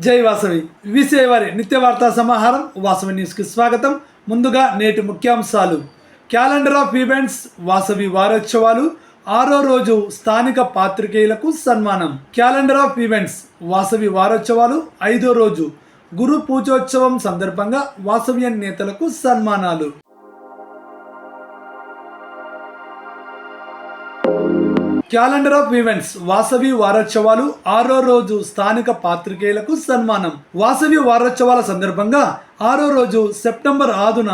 జై వాసవి. విసే వారి నిత్య వార్తా సమాహారం వాసవి న్యూస్కి స్వాగతం. ముందుగా నేటి ముఖ్యాంశాలు. క్యాలెండర్ ఆఫ్ ఈవెంట్స్ వాసవి వారోత్సవాలు. ఆరో రోజు స్థానిక పాత్రికేయులకు సన్మానం. క్యాలెండర్ ఆఫ్ ఈవెంట్స్ వాసవి వారోత్సవాలు ఐదో రోజు. గురు పూజోత్సవం సందర్భంగా వాసవ్యన్ నేతలకు సన్మానాలు. క్యాలెండర్ ఆఫ్ ఈవెంట్స్ వాసవి వారోత్సవాలు ఆరో రోజు స్థానిక పాత్రికేయులకు సన్మానం. వాసవి వారోత్సవాల సందర్భంగా ఆరో రోజు సెప్టెంబర్ ఆరున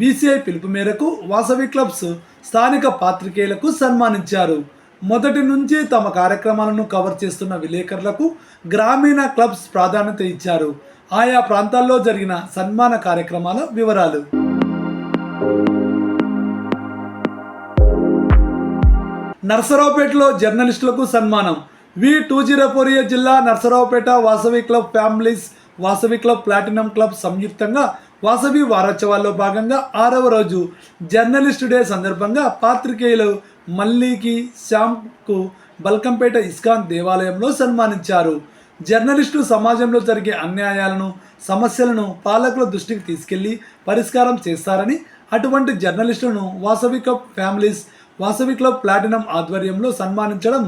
వీసీఐ పిలుపు మేరకు వాసవి క్లబ్స్ స్థానిక పాత్రికేయులకు సన్మానించారు. మొదటి నుంచి తమ కార్యక్రమాలను కవర్ చేస్తున్న విలేకరులకు గ్రామీణ క్లబ్స్ ప్రాధాన్యత ఇచ్చారు. ఆయా ప్రాంతాల్లో జరిగిన సన్మాన కార్యక్రమాల వివరాలు. నర్సరావుపేటలో జర్నలిస్టులకు సన్మానం. V two zero four A జిల్లా Narasaraopet Vasavi club families Vasavi club platinum club సంయుక్తంగా వాసవి వారోత్సవాల్లో భాగంగా ఆరవ రోజు జర్నలిస్ట్ డే సందర్భంగా పాత్రికేయులు మల్లీకి శ్యామ్కు బల్కంపేట ఇస్కాన్ దేవాలయంలో సన్మానించారు. జర్నలిస్టులు సమాజంలో జరిగే అన్యాయాలను సమస్యలను పాలకుల దృష్టికి తీసుకెళ్ళి పరిష్కారం చేస్తారని అటువంటి జర్నలిస్టులను Vasavi cup families Vasavi club platinum ఆధ్వర్యంలో సన్మానించడం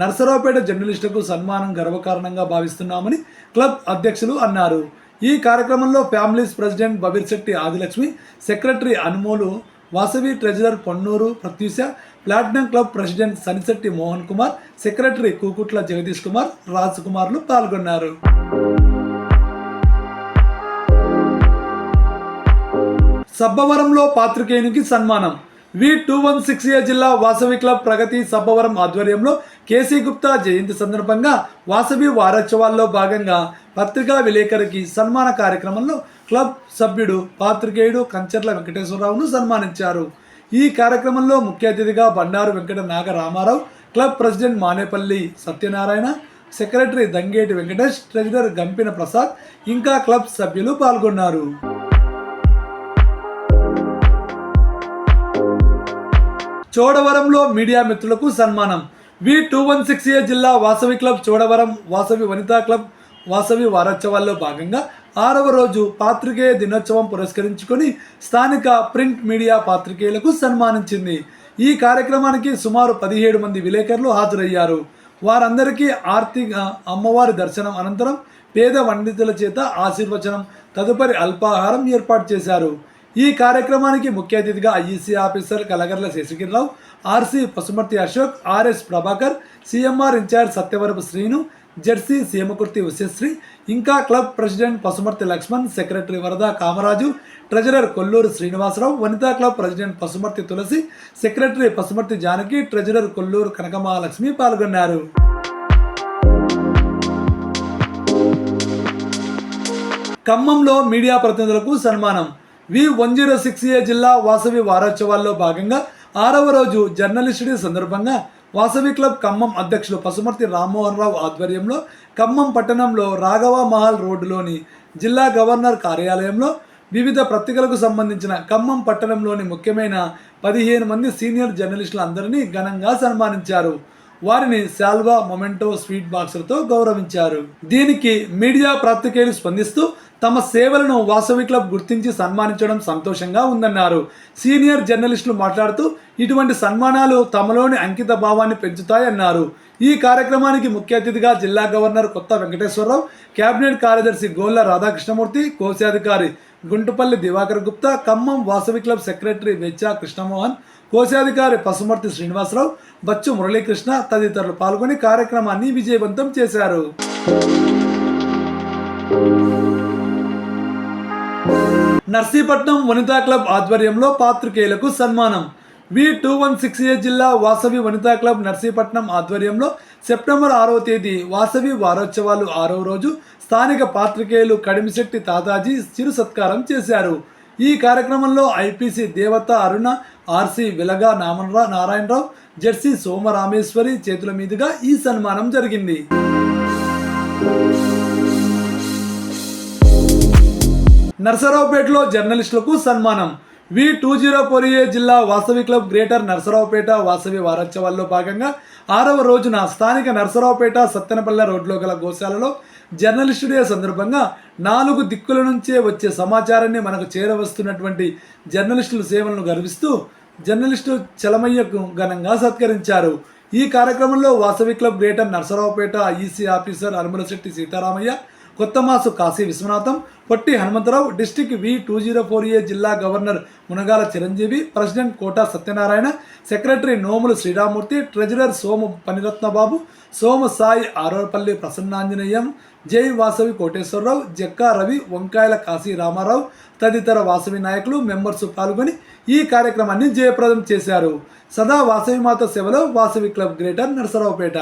నర్సరావుపేట జర్నలిస్టులకు సన్మానం గర్వకారణంగా భావిస్తున్నామని క్లబ్ అధ్యక్షులు అన్నారు. ఈ కార్యక్రమంలో families president Babir Setty Adilakshmi secretary Anumolu Vasavi treasurer Ponnuru Pratyusha platinum club president Sanisetty Mohan Kumar secretary Kukutla Jagadish Kumar Raj కుమార్లు పాల్గొన్నారు. సబ్బవరంలో పాత్రికేయునికి సన్మానం. V two one six A జిల్లా వాసవి క్లబ్ ప్రగతి సబ్బవరం ఆధ్వర్యంలో కేసీ గుప్తా జయంతి సందర్భంగా వాసవి వారోత్సవాల్లో భాగంగా పత్రికా విలేకరికి సన్మాన కార్యక్రమంలో క్లబ్ సభ్యుడు పాత్రికేయుడు కంచర్ల వెంకటేశ్వరరావును సన్మానించారు. ఈ కార్యక్రమంలో ముఖ్య అతిథిగా Bandaru Venkata Naga Ramarao club president Manepalli Satyanarayana secretary Dangeti Venkatesh treasurer Gampina Prasad ఇంకా క్లబ్ సభ్యులు పాల్గొన్నారు. చోడవరంలో మీడియా మిత్రులకు సన్మానం. V two one six A జిల్లా వాసవి క్లబ్ చోడవరం వాసవి వనితా క్లబ్ వాసవి వారోత్సవాల్లో భాగంగా ఆరవ రోజు పాత్రికేయ దినోత్సవం పురస్కరించుకొని స్థానిక ప్రింట్ మీడియా పాత్రికేయులకు సన్మానించింది. ఈ కార్యక్రమానికి సుమారు పదిహేడు మంది విలేకరులు హాజరయ్యారు. వారందరికీ ఆర్థిక అమ్మవారి దర్శనం అనంతరం పేద పండితుల చేత ఆశీర్వచనం తదుపరి అల్పాహారం ఏర్పాటు చేశారు. ఈ కార్యక్రమానికి ముఖ్య అతిథిగా IEC officer Kalagarla Sasikirarao RC Pasumarthi Ashok RS Prabhakar CMR incharge Satyavarapu Srinu Jersey Seemakurthi Ushasri ఇంకా club president Pasumarthi Lakshman secretary Varada Kamaraju treasurer Kolluru Srinivasarao Vanitha club president Pasumarthi Tulasi secretary Pasumarthi Janaki treasurer Kolluru Kanakamahalakshmi పాల్గొన్నారు. ఖమ్మంలో media ప్రతినిధులకు సన్మానం. V one zero six A జిల్లా వాసవి వారోత్సవాల్లో భాగంగా ఆరవ రోజు జర్నలిస్ట్ డే సందర్భంగా వాసవి క్లబ్ ఖమ్మం అధ్యక్షులు పసుమర్తి రామ్మోహన్ రావు ఆధ్వర్యంలో ఖమ్మం పట్టణంలో రాఘవ మహల్ రోడ్డులోని జిల్లా గవర్నర్ కార్యాలయంలో వివిధ పత్రికలకు సంబంధించిన ఖమ్మం పట్టణంలోని ముఖ్యమైన పదిహేను మంది సీనియర్ జర్నలిస్టులందరినీ ఘనంగా సన్మానించారు. వారిని శాల్వా మొమెంటో స్వీట్ బాక్సులతో గౌరవించారు. దీనికి మీడియా పాత్రికేయులు స్పందిస్తూ తమ సేవలను వాసవి క్లబ్ గుర్తించి సన్మానించడం సంతోషంగా ఉందన్నారు. సీనియర్ జర్నలిస్టులు మాట్లాడుతూ ఇటువంటి సన్మానాలు తమలోని అంకిత భావాన్ని పెంచుతాయన్నారు. ఈ కార్యక్రమానికి ముఖ్య అతిథిగా జిల్లా గవర్నర్ కొత్త వెంకటేశ్వరరావు కేబినెట్ కార్యదర్శి గోల్ల రాధాకృష్ణమూర్తి కోశాధికారి గుంటుపల్లి దివాకర్ గుప్తా ఖమ్మం వాసవి క్లబ్ సెక్రటరీ వెచ్చా కృష్ణమోహన్ కోశాధికారి పసుమర్తి శ్రీనివాసరావు బచ్చు మురళీకృష్ణ తదితరులు పాల్గొని కార్యక్రమాన్ని విజయవంతం చేశారు. నర్సీపట్నం వనితా క్లబ్ ఆధ్వర్యంలో పాత్రికేయులకు సన్మానం. V two one six A జిల్లా వాసవి వనితా క్లబ్ నర్సీపట్నం ఆధ్వర్యంలో సెప్టెంబర్ ఆరవ తేదీ వాసవి వారోత్సవాలు ఆరవ రోజు స్థానిక పాత్రికేయులు కడిమిశెట్టి తాతాజీ చిరు సత్కారం చేశారు. ఈ కార్యక్రమంలో ఐపీసీ దేవత అరుణ ఆర్సీ విలగా నామనరా నారాయణరావు జెర్సీ సోమరామేశ్వరి చేతుల మీదుగా ఈ సన్మానం జరిగింది. నర్సరావుపేటలో జర్నలిస్టులకు సన్మానం. V two zero four A జిల్లా వాసవి క్లబ్ గ్రేటర్ నర్సరావుపేట వాసవి వారోత్సవాల్లో భాగంగా ఆరవ రోజున స్థానిక నర్సరావుపేట సత్తెనపల్లె రోడ్లో గల గోశాలలో జర్నలిస్టు డే సందర్భంగా నాలుగు దిక్కుల నుంచే వచ్చే సమాచారాన్ని మనకు చేరవస్తున్నటువంటి జర్నలిస్టుల సేవలను గర్విస్తూ జర్నలిస్టు చలమయ్యకు ఘనంగా సత్కరించారు. ఈ కార్యక్రమంలో Vasavi club greater Narasaraopet EC officer Anumalasetty Seetharamaiah Kothamasu Kasi Viswanatham Potti Hanumantharao district V two zero four A జిల్లా governor Munagala Chiranjeevi president Kota Satyanarayana secretary Nomulu Sriramamurthy treasurer Somu Panirathnababu Somu Sai Aropalli Prasannanjaneyam జై వాసవి కోటేశ్వరరావు జక్కా రవి వంకాయల కాశీ రామారావు తదితర వాసవి నాయకులు members పాల్గొని ఈ కార్యక్రమాన్ని జయప్రదం చేశారు. సదా వాసవి మాత సేవలో Vasavi club greater Narasaraopet.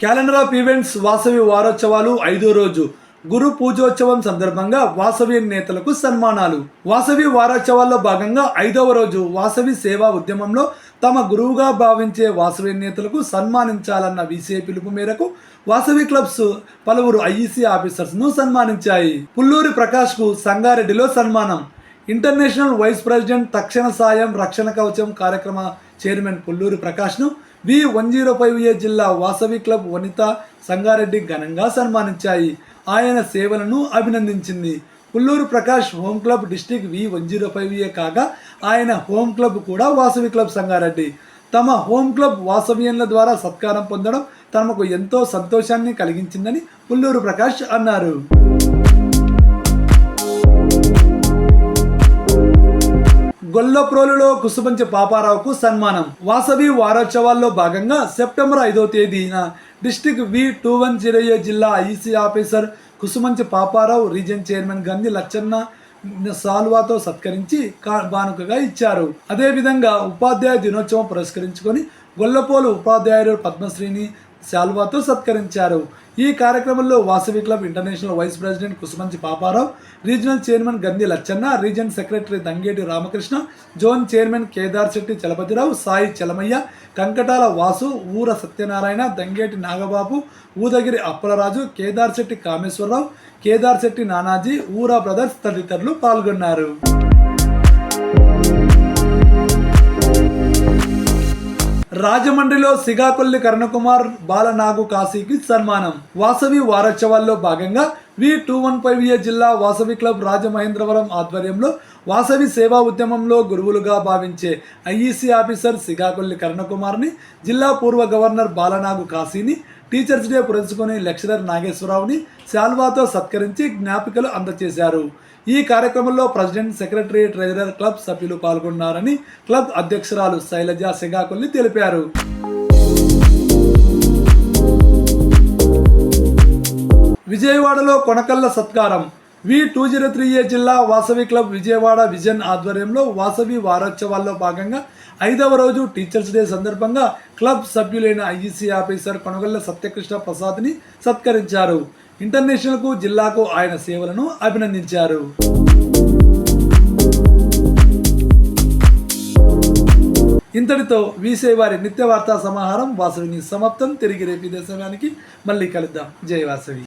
Calendar of events Vasavi వారోత్సవాలు ఐదో రోజు. గురు పూజోత్సవం సందర్భంగా వాసవి నేతలకు సన్మానాలు. వాసవి వారోత్సవాల్లో భాగంగా ఐదవ రోజు వాసవి సేవా ఉద్యమంలో తమ గురువుగా భావించే వాసవి నేతలకు సన్మానించాలన్న విసిఐ పిలుపు మేరకు వాసవి క్లబ్స్ పలువురు ఐఈసీ ఆఫీసర్స్ను సన్మానించాయి. పుల్లూరి ప్రకాష్కు సంగారెడ్డిలో సన్మానం. ఇంటర్నేషనల్ వైస్ ప్రెసిడెంట్ తక్షణ సాయం రక్షణ కవచం కార్యక్రమ chairman Pulluri ప్రకాష్ను V one zero five A జిల్లా వాసవి క్లబ్ వనిత సంగారెడ్డి ఘనంగా సన్మానించాయి. ఆయన సేవలను అభినందించింది. Pulluru Prakash home club district V one zero five A కాగా ఆయన హోమ్ క్లబ్ కూడా వాసవి క్లబ్ సంగారెడ్డి. తమ హోమ్ క్లబ్ వాసవ్యంల ద్వారా సత్కారం పొందడం తమకు ఎంతో సంతోషాన్ని కలిగించిందని పుల్లూరు ప్రకాష్ అన్నారు. గొల్లప్రోలులో కుసుమంచి పాపారావుకు సన్మానం. వాసవి వారోత్సవాల్లో భాగంగా సెప్టెంబర్ ఐదో తేదీన district V two one zero A జిల్లా IC officer Kusumanchi Paparao region chairman Gandi Lachanna సాల్వాతో సత్కరించి కా- ఇచ్చారు. అదేవిధంగా ఉపాధ్యాయ దినోత్సవం పురస్కరించుకొని గొల్లపోలు ఉపాధ్యాయుడు పద్మశ్రీని శాల్వాతో సత్కరించారు. ఈ కార్యక్రమంలో Vasavi club international vice president Kusumanchi Paparao regional chairman Gandi Lachanna region secretary Dangeti Ramakrishna zone chairman Kedar Setty Chalapathirao Sai Chalamaiah Kankatala Vasu Oora Satyanarayana Dangeti Nagababu ఊదగిరి Appalaraju Kedar Shetty Kameswara Rao Kedar Shetty Nanaji ఊరా బ్రదర్స్ తదితరులు పాల్గొన్నారు. రాజమండ్రిలో సిగాకొల్లి కరుణకుమార్ బాలనాగు కాశీకి సన్మానం. వాసవి వారోత్సవాల్లో భాగంగా V two one five A జిల్లా Vasavi club Rajamahendravaram ఆధ్వర్యంలో వాసవి సేవా ఉద్యమంలో గురువులుగా భావించే ఐఈసీ ఆఫీసర్ సిగాకొల్లి కరుణకుమార్ని జిల్లా పూర్వ గవర్నర్ బాలనాగు కాశీని టీచర్స్ డే పురస్చుకొని లెక్చరర్ నాగేశ్వరరావుని శాల్వాతో సత్కరించి జ్ఞాపికలు అందజేశారు ఈ కార్యక్రమంలో ప్రెసిడెంట్ సెక్రటరీ ట్రెజరర్ క్లబ్ సభ్యులు పాల్గొన్నారని క్లబ్ అధ్యక్షురాలు శైలజ సెగాకొల్లి తెలిపారు. విజయవాడలో కొనకళ్ళ సత్కారం. V two zero three A జిల్లా వాసవి క్లబ్ విజయవాడ విజన్ ఆధ్వర్యంలో వాసవి వారోత్సవాల్లో భాగంగా ఐదవ రోజు టీచర్స్ డే సందర్భంగా క్లబ్ సభ్యులైన ఐఈసీ ఆఫీసర్ కొనగల్ల సత్యకృష్ణ ప్రసాద్ని సత్కరించారు. ఇంటర్నేషనల్కు జిల్లాకు ఆయన సేవలను అభినందించారు. ఇంతటితో వీసే వారి నిత్య వార్తా సమాహారం వాసవిని సమాప్తం. తిరిగి రేపు ఇదే సమయానికి మళ్ళీ కలుద్దాం. జయ వాసవి.